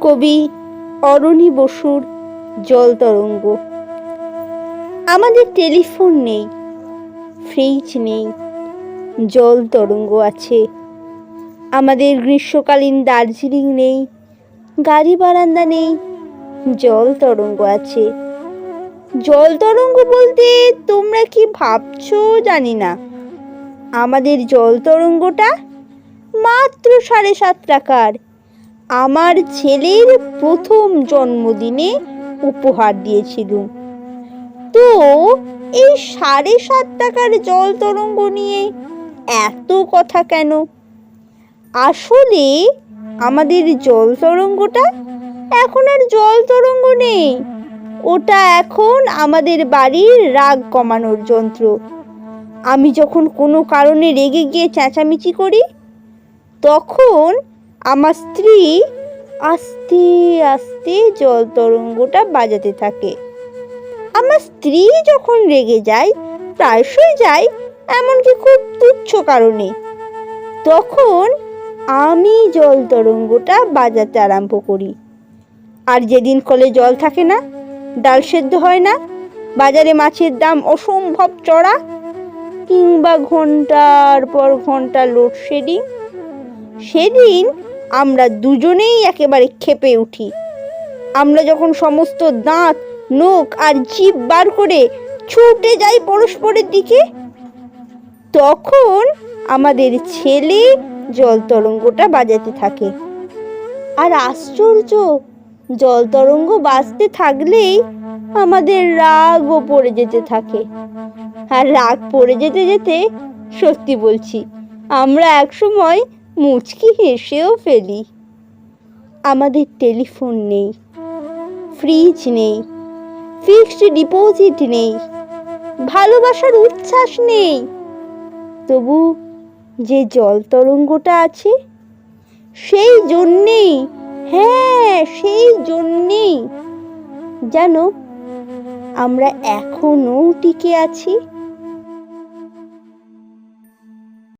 কবি অরণি বসুর জল তরঙ্গ। আমাদের টেলিফোন নেই, ফ্রিজ নেই, জল তরঙ্গ আছে। আমাদের গ্রীষ্মকালীন দার্জিলিং নেই, গাড়ি বারান্দা নেই, জল তরঙ্গ আছে। জল তরঙ্গ বলতে তোমরা কি ভাবছ জানি না। আমাদের জল তরঙ্গটা মাত্র সাড়ে সাত টাকার। আমার ছেলের প্রথম জন্মদিনে উপহার দিয়েছিলুম তো এই সাড়ে সাত টাকার জল তরঙ্গ নিয়ে এত কথা কেন? আসলে আমাদের জল তরঙ্গটা এখন আর জল তরঙ্গ নেই। ওটা এখন আমাদের বাড়ির রাগ কমানোর যন্ত্র। আমি যখন কোনো কারণে রেগে গিয়ে চেঁচামেচি করি, তখন আমার স্ত্রী আস্তে আস্তে জল তরঙ্গটা বাজাতে থাকে। আমার স্ত্রী যখন রেগে যায়, প্রায়শই যায়, এমনকি খুব তুচ্ছ কারণে। তখন আমি জল তরঙ্গটা বাজাতে আরম্ভ করি। আর যেদিন কলে জল থাকে না, ডাল সেদ্ধ হয় না, বাজারে মাছের দাম অসম্ভব চড়া, কিংবা ঘণ্টার পর ঘণ্টা লোডশেডিং সেদিন আমরা দুজনেই একেবারে ক্ষেপে উঠি। আমরা যখন সমস্ত দাঁত, নখ আর জিভ বার করে ছুটে যাই পরস্পরের দিকে, তখন আমাদের ছেলে জল তরঙ্গটা বাজাতে থাকে। আর আশ্চর্য, জল তরঙ্গ বাজতে থাকলেই আমাদের রাগও পড়ে যেতে থাকে। আর রাগ পড়ে যেতে যেতে সত্যি বলছি, আমরা একসময় মুচকি হেসেও ফেলি। আমাদের টেলিফোন নেই, ফ্রিজ নেই, ফিক্সড ডিপোজিট নেই, ভালোবাসার উচ্ছ্বাস নেই। তবু যে জল তরঙ্গটা আছে, সেই জন্যেই হ্যাঁ সেই জন্যেই জানো আমরা এখনও টিকে আছি।